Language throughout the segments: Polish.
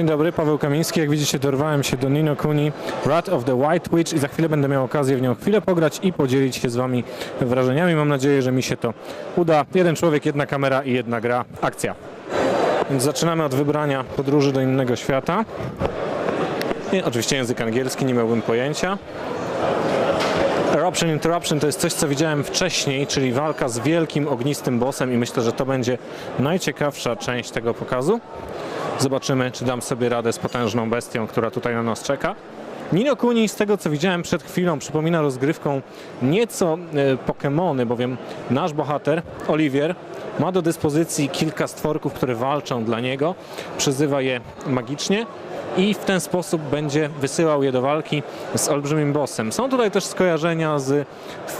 Dzień dobry, Paweł Kamiński. Jak widzicie, dorwałem się do Nino Kuni Rat of the White Witch i za chwilę będę miał okazję w nią chwilę pograć i podzielić się z Wami wrażeniami. Mam nadzieję, że mi się to uda. Jeden człowiek, jedna kamera i jedna gra. Akcja. Więc zaczynamy od wybrania podróży do innego świata. I oczywiście język angielski, nie miałbym pojęcia. Eruption Interruption to jest coś, co widziałem wcześniej, czyli walka z wielkim ognistym bossem i myślę, że to będzie najciekawsza część tego pokazu. Zobaczymy, czy dam sobie radę z potężną bestią, która tutaj na nas czeka. Nino Kuni, z tego co widziałem przed chwilą, przypomina rozgrywką nieco e, Pokémony, bowiem nasz bohater, Olivier, ma do dyspozycji kilka stworków, które walczą dla niego, przyzywa je magicznie i w ten sposób będzie wysyłał je do walki z olbrzymim bossem. Są tutaj też skojarzenia z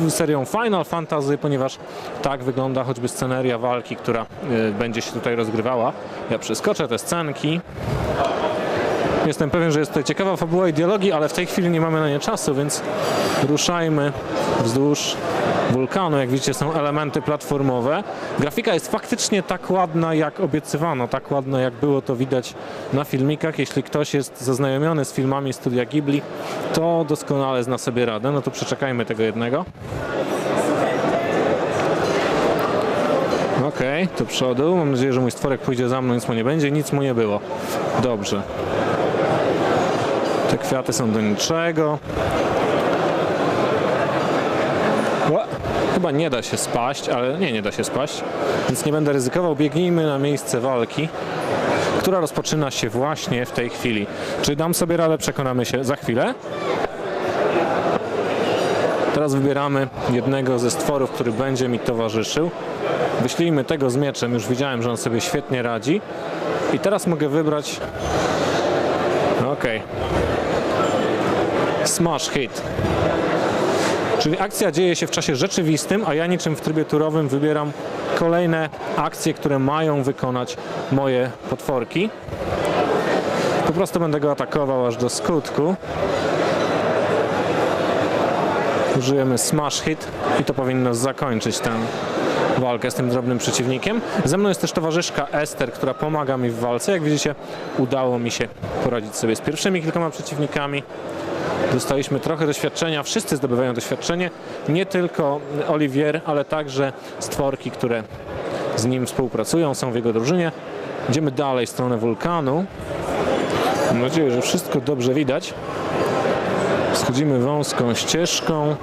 serią Final Fantasy, ponieważ tak wygląda choćby sceneria walki, która y, będzie się tutaj rozgrywała. Ja przeskoczę te scenki. Jestem pewien, że jest tutaj ciekawa fabuła i dialogi, ale w tej chwili nie mamy na nie czasu, więc ruszajmy wzdłuż wulkanu. Jak widzicie, są elementy platformowe. Grafika jest faktycznie tak ładna, jak obiecywano, tak ładna, jak było to widać na filmikach. Jeśli ktoś jest zaznajomiony z filmami studia Ghibli, to doskonale zna sobie radę. No to przeczekajmy tego jednego. Okej, do przodu. Mam nadzieję, że mój stworek pójdzie za mną, nic mu nie będzie. Nic mu nie było. Dobrze. Te kwiaty są do niczego. Chyba nie da się spaść, ale nie, nie da się spaść, więc nie będę ryzykował. Biegnijmy na miejsce walki, która rozpoczyna się właśnie w tej chwili. Czy dam sobie radę? Przekonamy się za chwilę. Teraz wybieramy jednego ze stworów, który będzie mi towarzyszył. Wyślijmy tego z mieczem, już widziałem, że on sobie świetnie radzi. I teraz mogę wybrać... Okej. Smash hit. Czyli akcja dzieje się w czasie rzeczywistym, a ja niczym w trybie turowym wybieram kolejne akcje, które mają wykonać moje potworki. Po prostu będę go atakował aż do skutku. Użyjemy smash hit i to powinno zakończyć tę walkę z tym drobnym przeciwnikiem. Ze mną jest też towarzyszka Ester, która pomaga mi w walce. Jak widzicie, udało mi się poradzić sobie z pierwszymi kilkoma przeciwnikami. Dostaliśmy trochę doświadczenia, wszyscy zdobywają doświadczenie, nie tylko Olivier, ale także stworki, które z nim współpracują, są w jego drużynie. Idziemy dalej w stronę wulkanu. Mam nadzieję, że wszystko dobrze widać. Schodzimy wąską ścieżką.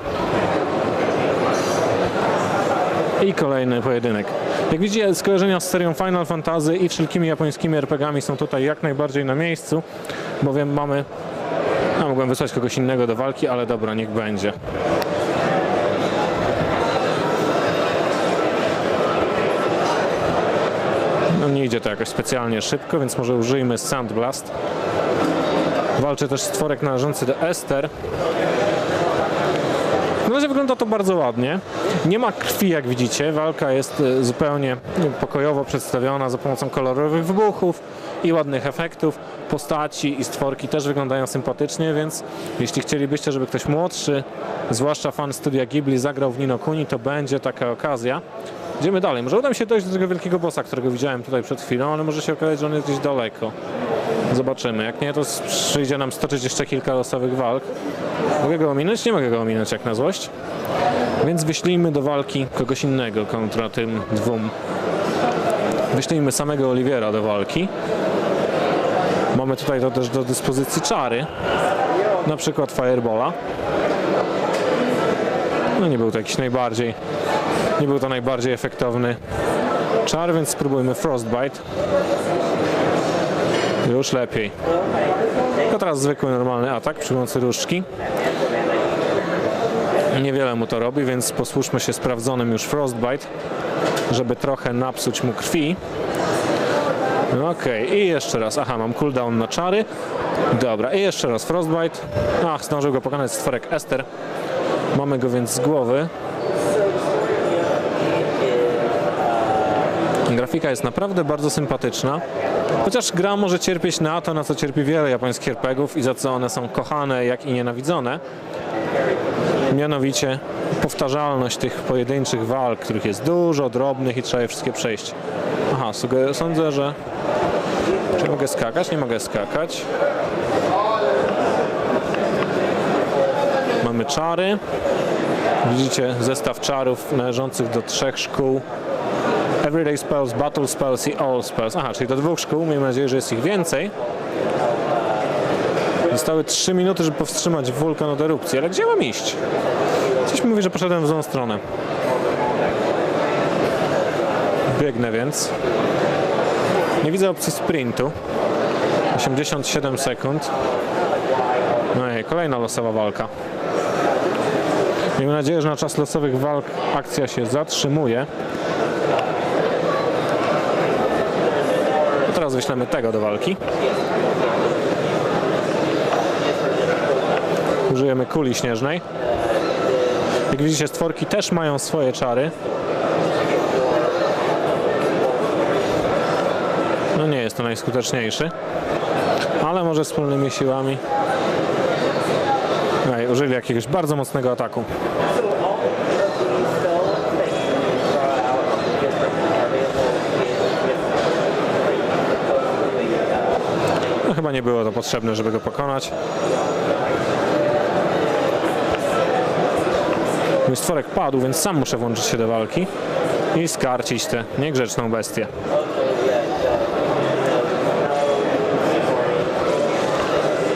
I kolejny pojedynek. Jak widzicie, skojarzenia z serią Final Fantasy i wszelkimi japońskimi RPGami są tutaj jak najbardziej na miejscu, bowiem mamy a mogłem wysłać kogoś innego do walki, ale dobra, niech będzie. No nie idzie to jakoś specjalnie szybko, więc może użyjmy Sandblast. Walczy też stworek należący do Ester. Na razie wygląda to bardzo ładnie. Nie ma krwi, jak widzicie. Walka jest e, zupełnie pokojowo przedstawiona za pomocą kolorowych wybuchów i ładnych efektów. Postaci i stworki też wyglądają sympatycznie, więc jeśli chcielibyście, żeby ktoś młodszy, zwłaszcza fan studia Ghibli, zagrał w Nino Kuni, to będzie taka okazja. Idziemy dalej. Może uda mi się dojść do tego wielkiego bossa, którego widziałem tutaj przed chwilą, ale może się okazać, że on jest gdzieś daleko. Zobaczymy. Jak nie, to przyjdzie nam stoczyć jeszcze kilka losowych walk. Mogę go ominąć? Nie mogę go ominąć jak na złość. Więc wyślijmy do walki kogoś innego kontra tym dwóm. Wyślijmy samego Oliwiera do walki. Mamy tutaj to też do dyspozycji czary. Na przykład Firebola. No nie był to jakiś najbardziej, nie był to najbardziej efektowny czar, więc spróbujmy Frostbite. Już lepiej. To teraz zwykły, normalny atak przy pomocy różdżki. Niewiele mu to robi, więc posłuszmy się sprawdzonym już Frostbite, żeby trochę napsuć mu krwi. Okej, i jeszcze raz. Aha, mam cooldown na czary. Dobra, i jeszcze raz Frostbite. Ach, zdążył go pokonać stworek Ester. Mamy go więc z głowy. Grafika jest naprawdę bardzo sympatyczna. Chociaż gra może cierpieć na to, na co cierpi wiele japońskich RPGów i za co one są kochane, jak i nienawidzone. Mianowicie powtarzalność tych pojedynczych walk, których jest dużo, drobnych i trzeba je wszystkie przejść. Aha, sądzę, że Czy mogę skakać? Nie mogę skakać. Mamy czary. Widzicie zestaw czarów należących do trzech szkół. Everyday Spells, Battle Spells i All Spells. Aha, czyli do dwóch szkół. Miejmy nadzieję, że jest ich więcej. Zostały 3 minuty, żeby powstrzymać wulkan od erupcji. Ale gdzie mam iść? Coś mi mówi, że poszedłem w złą stronę. Biegnę więc. Nie widzę opcji sprintu. 87 sekund. No i kolejna losowa walka. Miejmy nadzieję, że na czas losowych walk akcja się zatrzymuje. Teraz wyślemy tego do walki. Użyjemy kuli śnieżnej. Jak widzicie, stworki też mają swoje czary. No nie jest to najskuteczniejszy, ale może wspólnymi siłami. Ej, użyli jakiegoś bardzo mocnego ataku. Chyba nie było to potrzebne, żeby go pokonać. Mój stworek padł, więc sam muszę włączyć się do walki i skarcić tę niegrzeczną bestię.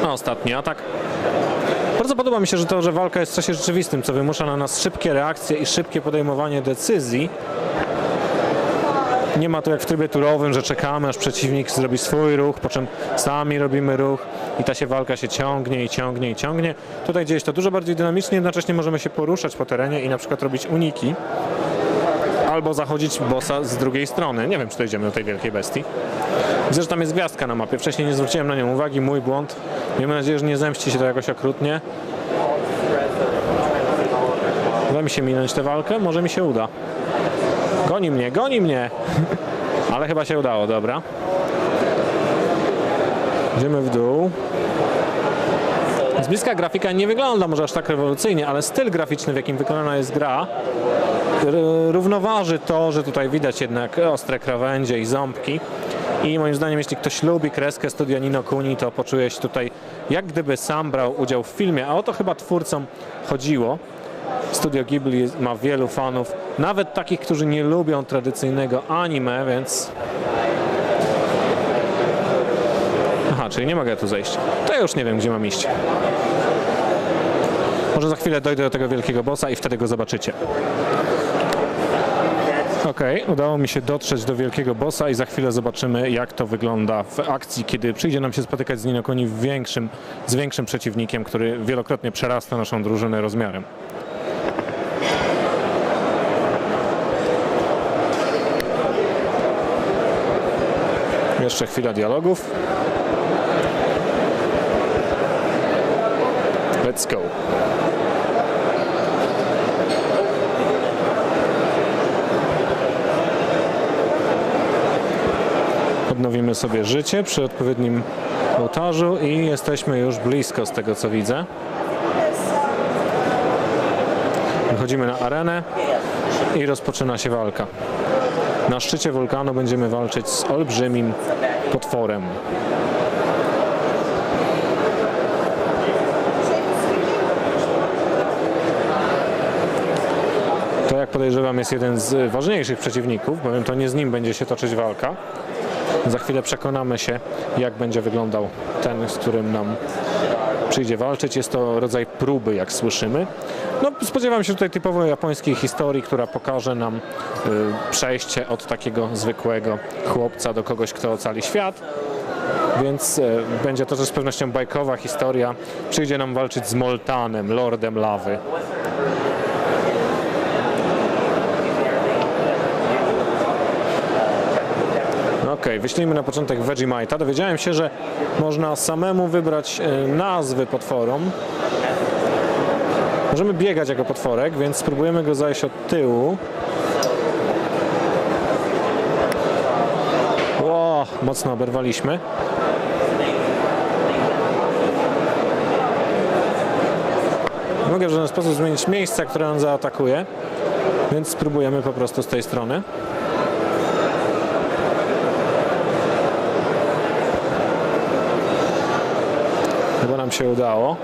A ostatni atak. Bardzo podoba mi się, że to, że walka jest w czasie rzeczywistym, co wymusza na nas szybkie reakcje i szybkie podejmowanie decyzji. Nie ma to jak w trybie turowym, że czekamy, aż przeciwnik zrobi swój ruch, po czym sami robimy ruch i ta się walka się ciągnie i ciągnie i ciągnie. Tutaj dzieje się to dużo bardziej dynamicznie, jednocześnie możemy się poruszać po terenie i na przykład robić uniki. Albo zachodzić bossa z drugiej strony. Nie wiem, czy dojdziemy do tej wielkiej bestii. Widzę, że tam jest gwiazdka na mapie. Wcześniej nie zwróciłem na nią uwagi, mój błąd. Miejmy nadzieję, że nie zemści się to jakoś okrutnie. Uda mi się minąć tę walkę? Może mi się uda. Goni mnie, goni mnie! Ale chyba się udało, dobra. Idziemy w dół. Z bliska grafika nie wygląda może aż tak rewolucyjnie, ale styl graficzny, w jakim wykonana jest gra, równoważy to, że tutaj widać jednak ostre krawędzie i ząbki. I moim zdaniem, jeśli ktoś lubi kreskę studia Nino Kuni, to poczuje się tutaj, jak gdyby sam brał udział w filmie, a o to chyba twórcom chodziło. Studio Ghibli ma wielu fanów, nawet takich, którzy nie lubią tradycyjnego anime, więc... Aha, czyli nie mogę tu zejść. To ja już nie wiem, gdzie mam iść. Może za chwilę dojdę do tego wielkiego bossa i wtedy go zobaczycie. Okej, udało mi się dotrzeć do wielkiego bossa i za chwilę zobaczymy, jak to wygląda w akcji, kiedy przyjdzie nam się spotykać z Ninokoni większym, z większym przeciwnikiem, który wielokrotnie przerasta naszą drużynę rozmiarem. Jeszcze chwila dialogów. Let's go. Odnowimy sobie życie przy odpowiednim ołtarzu i jesteśmy już blisko z tego co widzę. Wychodzimy na arenę i rozpoczyna się walka. Na szczycie wulkanu będziemy walczyć z olbrzymim potworem. To jak podejrzewam jest jeden z ważniejszych przeciwników, bowiem to nie z nim będzie się toczyć walka. Za chwilę przekonamy się, jak będzie wyglądał ten, z którym nam przyjdzie walczyć. Jest to rodzaj próby, jak słyszymy. No, spodziewam się tutaj typowo japońskiej historii, która pokaże nam y, przejście od takiego zwykłego chłopca do kogoś, kto ocali świat. Więc y, będzie to też z pewnością bajkowa historia. Przyjdzie nam walczyć z Moltanem, lordem lawy. Wyślijmy na początek Vegemite'a. Dowiedziałem się, że można samemu wybrać e, nazwy potworom. Możemy biegać jako potworek, więc spróbujemy go zajść od tyłu. Ło, mocno oberwaliśmy. Mogę w żaden sposób zmienić miejsca, które on zaatakuje, więc spróbujemy po prostu z tej strony. Chyba nam się udało.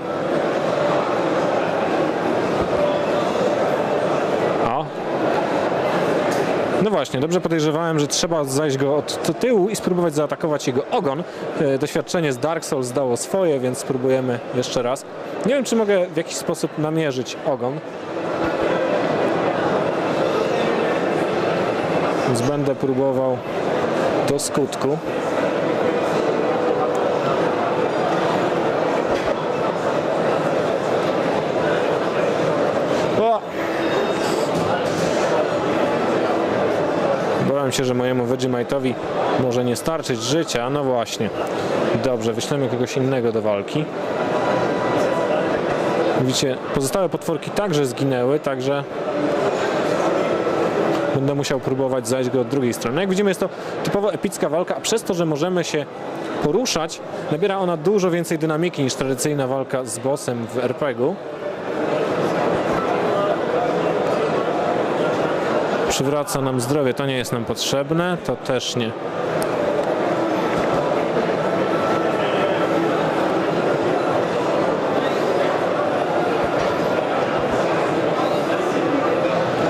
O. No właśnie, dobrze podejrzewałem, że trzeba zajść go od tyłu i spróbować zaatakować jego ogon. E, Doświadczenie z Dark Souls dało swoje, więc spróbujemy jeszcze raz. Nie wiem, czy mogę w jakiś sposób namierzyć ogon. Więc będę próbował do skutku. O! Bałem się, że mojemu Vegemite'owi może nie starczyć życia. No właśnie. Dobrze, wyślemy kogoś innego do walki. Widzicie, pozostałe potworki także zginęły, także będę musiał próbować zajść go od drugiej strony. Jak widzimy, jest to typowo epicka walka, a przez to, że możemy się poruszać, nabiera ona dużo więcej dynamiki niż tradycyjna walka z bossem w RPG-u. Przywraca nam zdrowie, to nie jest nam potrzebne, to też nie.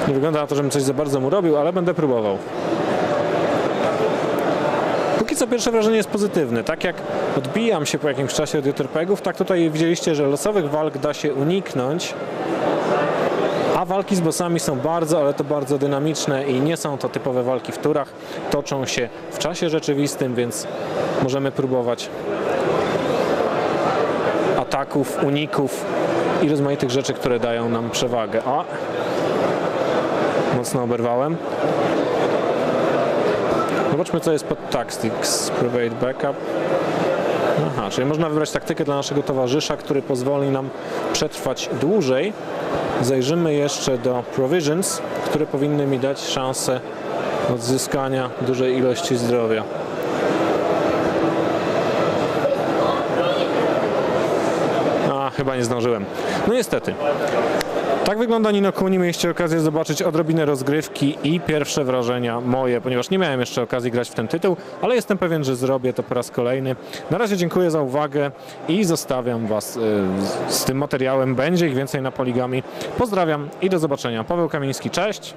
Nie wygląda na to, żebym coś za bardzo mu robił, ale będę próbował. Póki co pierwsze wrażenie jest pozytywne. Tak jak odbijam się po jakimś czasie od JRPG-ów, tak tutaj widzieliście, że losowych walk da się uniknąć. A walki z bossami są bardzo, ale to bardzo dynamiczne i nie są to typowe walki w turach. Toczą się w czasie rzeczywistym, więc możemy próbować ataków, uników i rozmaitych rzeczy, które dają nam przewagę. O, mocno oberwałem. Zobaczmy, co jest pod Tactics. Private Backup. Aha, czyli można wybrać taktykę dla naszego towarzysza, który pozwoli nam przetrwać dłużej. Zajrzymy jeszcze do Provisions, które powinny mi dać szansę odzyskania dużej ilości zdrowia. A, chyba nie zdążyłem. No niestety. Tak wygląda Nino Kuni. Mieliście okazję zobaczyć odrobinę rozgrywki i pierwsze wrażenia moje, ponieważ nie miałem jeszcze okazji grać w ten tytuł, ale jestem pewien, że zrobię to po raz kolejny. Na razie dziękuję za uwagę i zostawiam Was y, z- tym materiałem. Będzie ich więcej na poligami. Pozdrawiam i do zobaczenia. Paweł Kamiński, cześć.